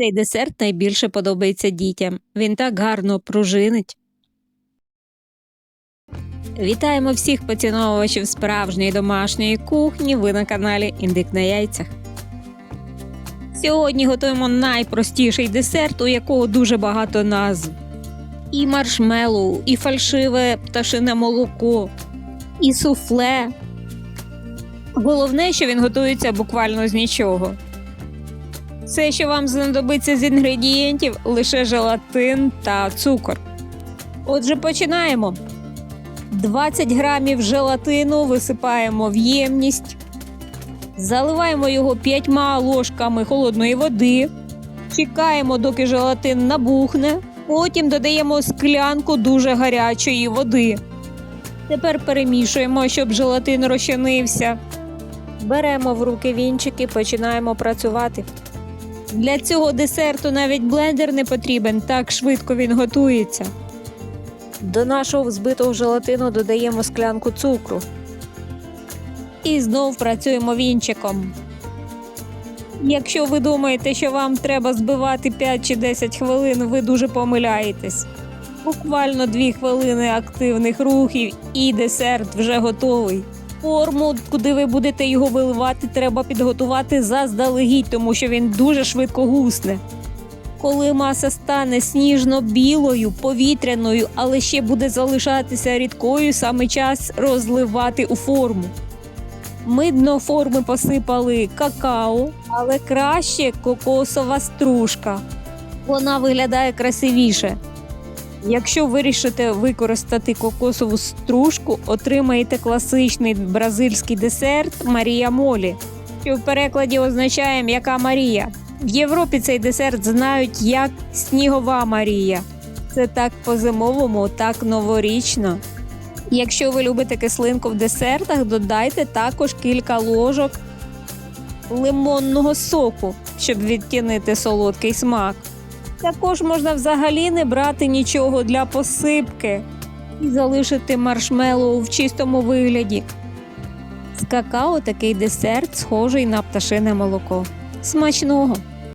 Цей десерт найбільше подобається дітям. Він так гарно пружинить. Вітаємо всіх поціновувачів справжньої домашньої кухні. Ви на каналі Індик на яйцях. Сьогодні готуємо найпростіший десерт, у якого дуже багато назв. І маршмеллоу, і фальшиве пташине молоко, і суфле. Головне, що він готується буквально з нічого. Все, що вам знадобиться з інгредієнтів, лише желатин та цукор. Отже, починаємо. 20 грамів желатину висипаємо в ємність, заливаємо його 5 ложками холодної води, чекаємо, доки желатин набухне, потім додаємо склянку дуже гарячої води. Тепер перемішуємо, щоб желатин розчинився. Беремо в руки вінчик і починаємо працювати. Для цього десерту навіть блендер не потрібен, так швидко він готується. До нашого взбитого желатину додаємо склянку цукру. І знов працюємо вінчиком. Якщо ви думаєте, що вам треба збивати 5 чи 10 хвилин, ви дуже помиляєтесь. Буквально 2 хвилини активних рухів і десерт вже готовий. Форму, куди ви будете його виливати, треба підготувати заздалегідь, тому що він дуже швидко гусне. Коли маса стане сніжно-білою, повітряною, але ще буде залишатися рідкою, саме час розливати у форму. Ми дно форми посипали какао, але краще кокосова стружка. Вона виглядає красивіше. Якщо вирішите використати кокосову стружку, отримаєте класичний бразильський десерт Марія Молі, що в перекладі означає м'яка Марія. В Європі цей десерт знають як снігова Марія. Це так по-зимовому, так новорічно. Якщо ви любите кислинку в десертах, додайте також кілька ложок лимонного соку, щоб відтінити солодкий смак. Також можна взагалі не брати нічого для посипки і залишити маршмеллоу в чистому вигляді. З какао такий десерт схожий на пташине молоко. Смачного!